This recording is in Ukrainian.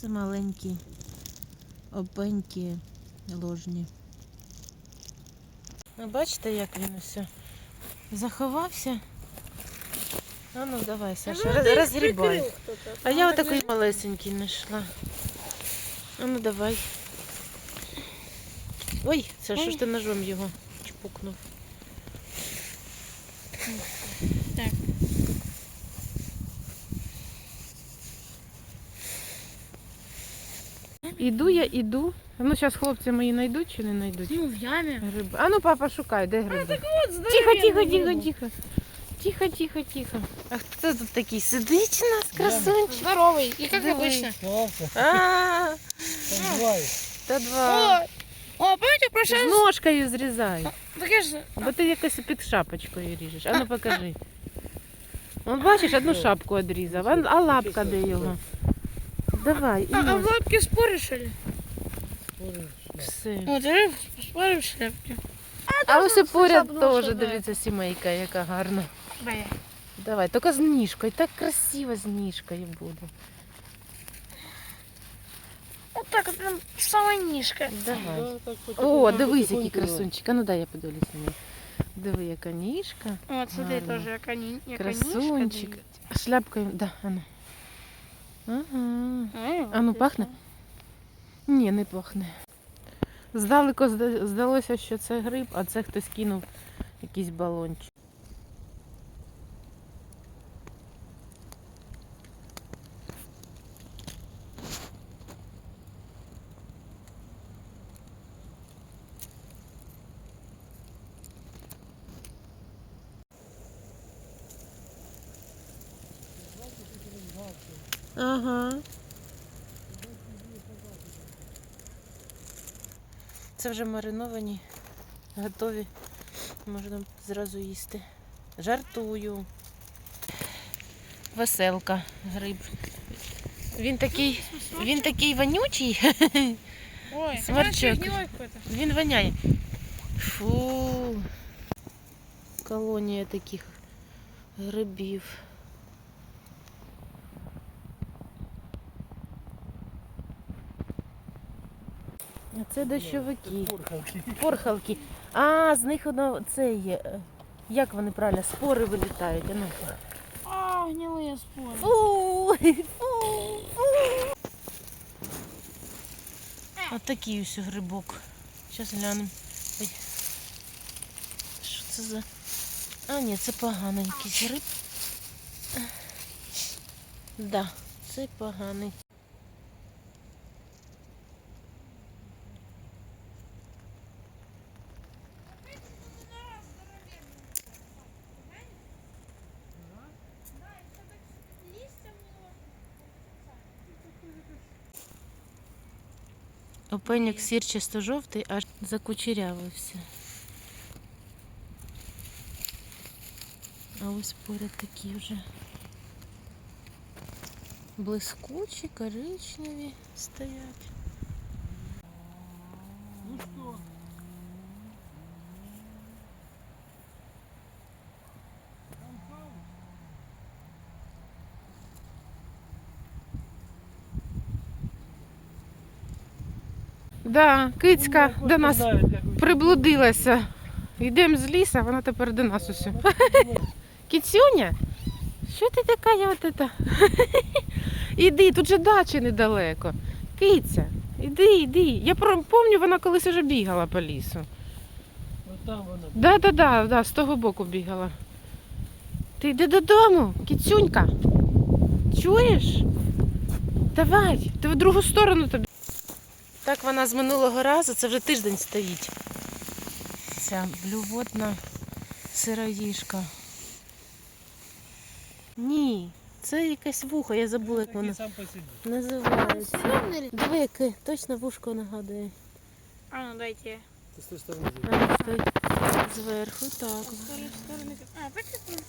Це маленькі опенькі ложні. Ви бачите, як він усе заховався? А ну давай, Саша, роз- розгрібай. А я отакий малесенький знайшла. А ну давай. Ой, це що ж ти ножом його чпукнув? Так. Іду я, іду. Ну, зараз хлопці мої знайдуть чи не знайдуть? Ну, в яме. Гриби. А ну, папа, шукай, де гриби? Вот, Тихо, тихо, тихо, тихо. Тихо, тихо, тихо. А хто тут такий сидить у нас, красунчик? Здоровый. И как Давай. обычно. А, та два. О, о, помните, в прошлый З раз... ножкою зрізай. Так я ж... Або ти якось під шапочкою ріжеш. А ну покажи. Он бачиш, одну шапку відрізав, а, а лапка де його? Давай, і А, а в ось. лапке споры, что ли? все. Вот, рыб, споры в шляпке. А ось і поряд шапну, теж, що, да. дивіться, сімейка, яка гарна. Бая. Давай, тільки з ніжкою, так красиво з ніжкою буде. Вот так вот прям самая нишка. Давай. О, дивись, який красунчик. А ну дай я подивлюсь на нього. Диви, яка ніжка. Вот, смотри, Гарно. тоже яка ні- яка Красунчик. нишка. Шляпкою, да, ану. Ага. А ну, пахне? Ні, не пахне. Здалеку здалося, що це гриб, а це хтось кинув якийсь балончик. Ага. Це вже мариновані, готові. Можна зразу їсти. Жартую. Веселка, гриб. Він такий, він такий вонючий, Ой, Сморчок. это він воняє. Фу. Колонія таких грибів. Це дощовики. Порхалки. Порхалки. А, з них воно це є. е, Як вони правильно, спори вилітають. А ну. А, гнилые споры. Фу, фу, фу. От такий ось грибок. Зараз глянемо. Що це за. А, ні, це поганий якийсь гриб. Да, це поганий. Опеньок сірчисто жовтий, аж закучерявився. А ось поряд такі вже блискучі, коричневі стоять. Ну что? Да, кицька Ну, до нас приблудилася. Йдемо з лісу, вона тепер до нас усе. Кіцюня? Що ти така я от ета? Іди, тут же дачі недалеко. Киця, іди, іди. Я пам'ятаю, вона колись уже бігала по лісу. Она. Да, да, да, да, з того боку бігала. Ти йди додому, кіцюнька. Чуєш? Давай, ти в другу сторону тобі. Так вона з минулого разу, це вже тиждень стоїть. Ця блювотна сироїжка. Ні, це якесь вухо, я забула, як воно сам по себе. називається. Вспомнили? Диви, яке точно вушко нагадує. А, ну дайте. Ты с той стороны. А, стой. Зверху, так. Стороны, стороны. А, так это